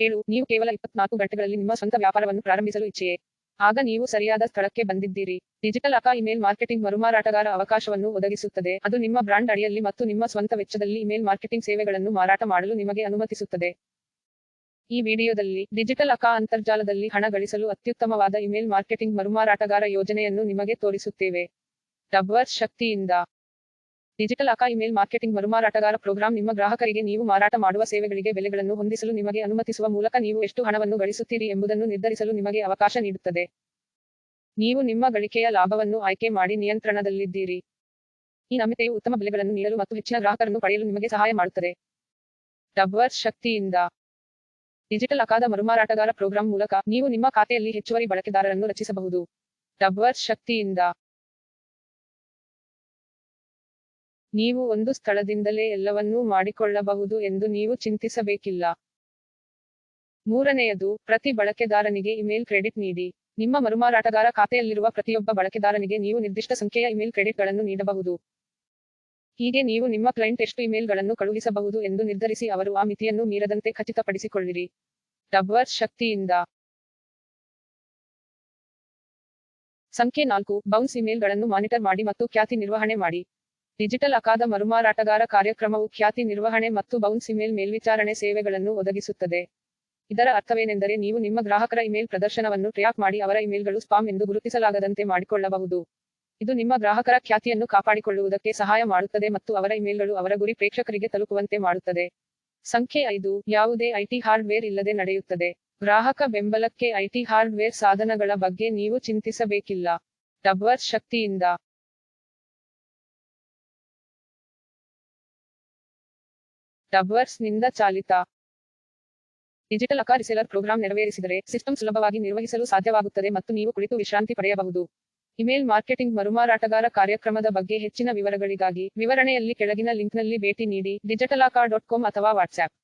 ಹೇಳು ನೀವು ಕೇವಲ ಇಪ್ಪತ್ನಾಲ್ಕು ಗಂಟೆಗಳಲ್ಲಿ ನಿಮ್ಮ ಸ್ವಂತ ವ್ಯಾಪಾರವನ್ನು ಪ್ರಾರಂಭಿಸಲು ಇಚ್ಛೆಯೇ? ಆಗ ನೀವು ಸರಿಯಾದ ಸ್ಥಳಕ್ಕೆ ಬಂದಿದ್ದೀರಿ. ಡಿಜಿಟಲ್ ಅಕ ಇಮೇಲ್ ಮಾರ್ಕೆಟಿಂಗ್ ಮರುಮಾರಾಟಗಾರ ಅವಕಾಶವನ್ನು ಒದಗಿಸುತ್ತದೆ. ಅದು ನಿಮ್ಮ ಬ್ರಾಂಡ್ ಅಡಿಯಲ್ಲಿ ಮತ್ತು ನಿಮ್ಮ ಸ್ವಂತ ವೆಚ್ಚದಲ್ಲಿ ಇಮೇಲ್ ಮಾರ್ಕೆಟಿಂಗ್ ಸೇವೆಗಳನ್ನು ಮಾರಾಟ ಮಾಡಲು ನಿಮಗೆ ಅನುಮತಿಸುತ್ತದೆ. ಈ ವಿಡಿಯೋದಲ್ಲಿ ಡಿಜಿಟಲ್ ಅಕ ಅಂತರ್ಜಾಲದಲ್ಲಿ ಹಣ ಗಳಿಸಲು ಅತ್ಯುತ್ತಮವಾದ ಇಮೇಲ್ ಮಾರ್ಕೆಟಿಂಗ್ ಮರುಮಾರಾಟಗಾರ ಯೋಜನೆಯನ್ನು ನಿಮಗೆ ತೋರಿಸುತ್ತೇವೆ. ಡಬ್ವರ್ ಶಕ್ತಿಯಿಂದ. ಡಿಜಿಟಲ್ ಅಕ ಇಮೇಲ್ ಮಾರ್ಕೆಟಿಂಗ್ ಮರುಮಾರಾಟಗಾರ ಪ್ರೋಗ್ರಾಂ ನಿಮ್ಮ ಗ್ರಾಹಕರಿಗೆ ನೀವು ಮಾರಾಟ ಮಾಡುವ ಸೇವೆಗಳಿಗೆ ಬೆಲೆಗಳನ್ನು ಹೊಂದಿಸಲು ನಿಮಗೆ ಅನುಮತಿಸುವ ಮೂಲಕ ನೀವು ಎಷ್ಟು ಹಣವನ್ನು ಗಳಿಸುತ್ತೀರಿ ಎಂಬುದನ್ನು ನಿರ್ಧರಿಸಲು ನಿಮಗೆ ಅವಕಾಶ ನೀಡುತ್ತದೆ. ನೀವು ನಿಮ್ಮ ಗಳಿಕೆಯ ಲಾಭವನ್ನು ಆಯ್ಕೆ ಮಾಡಿ ನಿಯಂತ್ರಣದಲ್ಲಿದ್ದೀರಿ. ಈ ನಮ್ಯತೆಯು ಉತ್ತಮ ಬೆಲೆಗಳನ್ನು ನೀಡಲು ಮತ್ತು ಹೆಚ್ಚಿನ ಗ್ರಾಹಕರನ್ನು ಪಡೆಯಲು ನಿಮಗೆ ಸಹಾಯ ಮಾಡುತ್ತದೆ. ಡಬ್ಬರ್ ಶಕ್ತಿಯಿಂದ. ಡಿಜಿಟಲ್ ಅಕಾದ ಮರುಮಾರಾಟಗಾರ ಪ್ರೋಗ್ರಾಂ ಮೂಲಕ ನೀವು ನಿಮ್ಮ ಖಾತೆಯಲ್ಲಿ ಹೆಚ್ಚುವರಿ ಬಳಕೆದಾರರನ್ನು ರಚಿಸಬಹುದು. ಡಬ್ಬರ್ ಶಕ್ತಿಯಿಂದ. ನೀವು ಒಂದು ಸ್ಥಳದಿಂದಲೇ ಎಲ್ಲವನ್ನೂ ಮಾಡಿಕೊಳ್ಳಬಹುದು ಎಂದು ನೀವು ಚಿಂತಿಸಬೇಕಿಲ್ಲ. ಮೂರನೆಯದು, ಪ್ರತಿ ಬಳಕೆದಾರನಿಗೆ ಇಮೇಲ್ ಕ್ರೆಡಿಟ್ ನೀಡಿ. ನಿಮ್ಮ ಮರುಮಾರಾಟಗಾರ ಖಾತೆಯಲ್ಲಿರುವ ಪ್ರತಿಯೊಬ್ಬ ಬಳಕೆದಾರನಿಗೆ ನೀವು ನಿರ್ದಿಷ್ಟ ಸಂಖ್ಯೆಯ ಇಮೇಲ್ ಕ್ರೆಡಿಟ್ಗಳನ್ನು ನೀಡಬಹುದು. ಹೀಗೆ ನೀವು ನಿಮ್ಮ ಕ್ಲೈಂಟ್ ಎಷ್ಟು ಇಮೇಲ್ಗಳನ್ನು ಕಳುಹಿಸಬಹುದು ಎಂದು ನಿರ್ಧರಿಸಿ ಅವರು ಆ ಮಿತಿಯನ್ನು ಮೀರದಂತೆ ಖಚಿತಪಡಿಸಿಕೊಳ್ಳಿರಿ. ಡಬ್ವರ್ ಶಕ್ತಿಯಿಂದ. ಸಂಖ್ಯೆ ನಾಲ್ಕು, ಬೌನ್ಸ್ ಇಮೇಲ್ಗಳನ್ನು ಮಾನಿಟರ್ ಮಾಡಿ ಮತ್ತು ಖ್ಯಾತಿ ನಿರ್ವಹಣೆ ಮಾಡಿ. ಡಿಜಿಟಲ್ ಅಕಾದ ಮರುಮಾರಾಟಗಾರ ಕಾರ್ಯಕ್ರಮವು ಖ್ಯಾತಿ ನಿರ್ವಹಣೆ ಮತ್ತು ಬೌನ್ಸ್ ಇಮೇಲ್ ಮೇಲ್ವಿಚಾರಣೆ ಸೇವೆಗಳನ್ನು ಒದಗಿಸುತ್ತದೆ. ಇದರ ಅರ್ಥವೇನೆಂದರೆ ನೀವು ನಿಮ್ಮ ಗ್ರಾಹಕರ ಇಮೇಲ್ ಪ್ರದರ್ಶನವನ್ನು ಟ್ರ್ಯಾಕ್ ಮಾಡಿ ಅವರ ಇಮೇಲ್ಗಳು ಸ್ಪಾಮ್ ಎಂದು ಗುರುತಿಸಲಾಗದಂತೆ ಮಾಡಿಕೊಳ್ಳಬಹುದು. ಇದು ನಿಮ್ಮ ಗ್ರಾಹಕರ ಖ್ಯಾತಿಯನ್ನು ಕಾಪಾಡಿಕೊಳ್ಳುವುದಕ್ಕೆ ಸಹಾಯ ಮಾಡುತ್ತದೆ ಮತ್ತು ಅವರ ಇಮೇಲ್ಗಳು ಅವರ ಗುರಿ ಪ್ರೇಕ್ಷಕರಿಗೆ ತಲುಪುವಂತೆ ಮಾಡುತ್ತದೆ. ಸಂಖ್ಯೆ ಐದು, ಯಾವುದೇ ಐಟಿ ಹಾರ್ಡ್ವೇರ್ ಇಲ್ಲದೆ ನಡೆಯುತ್ತದೆ. ಗ್ರಾಹಕ ಬೆಂಬಲಕ್ಕೆ ಐಟಿ ಹಾರ್ಡ್ವೇರ್ ಸಾಧನಗಳ ಬಗ್ಗೆ ನೀವು ಚಿಂತಿಸಬೇಕಿಲ್ಲ. ಡಬ್ವರ್ ಶಕ್ತಿಯಿಂದ. ಡಬ್ವರ್ಸ್ನಿಂದ ಚಾಲಿತ. ಡಿಜಿಟಲ್ ಅಕ ರಿಸೆಲರ್ ಪ್ರೋಗ್ರಾಂ ನೆರವೇರಿಸಿದರೆ ಸಿಸ್ಟಮ್ ಸುಲಭವಾಗಿ ನಿರ್ವಹಿಸಲು ಸಾಧ್ಯವಾಗುತ್ತದೆ ಮತ್ತು ನೀವು ಕುಳಿತು ವಿಶ್ರಾಂತಿ ಪಡೆಯಬಹುದು. ಇಮೇಲ್ ಮಾರ್ಕೆಟಿಂಗ್ ಮರುಮಾರಾಟಗಾರ ಕಾರ್ಯಕ್ರಮದ ಬಗ್ಗೆ ಹೆಚ್ಚಿನ ವಿವರಗಳಿಗಾಗಿ ವಿವರಣೆಯಲ್ಲಿ ಕೆಳಗಿನ ಲಿಂಕ್ನಲ್ಲಿ ಭೇಟಿ ನೀಡಿ ಡಿಜಿಟಲಾಕ ಡಾಟ್ ಕಾಮ್ ಅಥವಾ ವಾಟ್ಸ್ಆಪ್